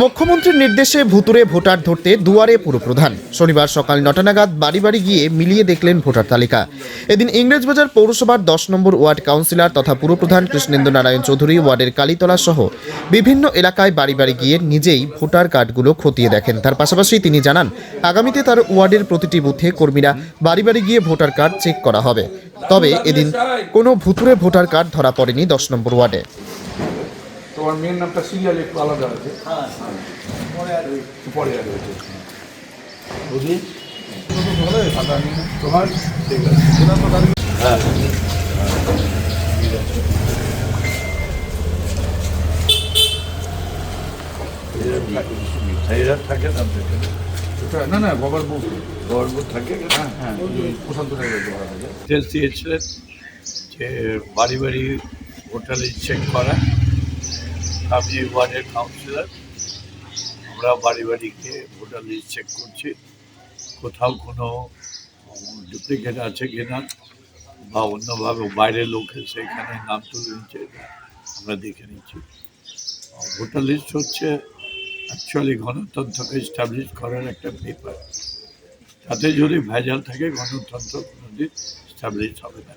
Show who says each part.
Speaker 1: মুখ্যমন্ত্রীর নির্দেশে ভুতুরে ভোটার ধরতে দুয়ারে পুরপ্রধান। শনিবার সকাল নটা নাগাদ বাড়ি বাড়ি গিয়ে মিলিয়ে দেখলেন ভোটার তালিকা। এদিন ইংরেজবাজার পৌরসভার দশ নম্বর ওয়ার্ড কাউন্সিলর তথা পুরপ্রধান কৃষ্ণেন্দু নারায়ণ চৌধুরী ওয়ার্ডের কালীতলা সহ বিভিন্ন এলাকায় বাড়ি বাড়ি গিয়ে নিজেই ভোটার কার্ডগুলো খতিয়ে দেখেন। তার পাশাপাশি তিনি জানান, আগামীতে তার ওয়ার্ডের প্রতিটি বুথে কর্মীরা বাড়ি বাড়ি গিয়ে ভোটার কার্ড চেক করা হবে। তবে এদিন কোনো ভুতুরে ভোটার কার্ড ধরা পড়েনি দশ নম্বর ওয়ার্ডে।
Speaker 2: তোমার মেয়ের নামটা সিরিয়াল একটু আলাদা আছে। পরে আর রয়েছে বুঝি তোমার? ঠিক আছে।
Speaker 3: এরা থাকে না
Speaker 2: না না বাবার বউ।
Speaker 3: গর্ব থাকে
Speaker 2: হ্যাঁ হ্যাঁ প্রশান্ত
Speaker 3: ডিটেলস দিয়েছিলেন যে বাড়ি বাড়ি হোটেলে চেক করা। আমি ওয়ার্ডের কাউন্সিলর আমরা বাড়ি বাড়ি গিয়ে ভোটার লিস্ট চেক করছি। কোথাও কোনো ডুপ্লিকেট আছে কিনা বা অন্যভাবে বাইরের লোক এসে এখানে নাম তুলে নিচ্ছে আমরা দেখে নিচ্ছি। ভোটার লিস্ট হচ্ছে অ্যাকচুয়ালি গণতন্ত্রকে এস্টাবলিশ করার একটা পেপার তাতে যদি ভেজাল থাকে, গণতন্ত্র কোনোদিন স্টাবলিশ হবে না।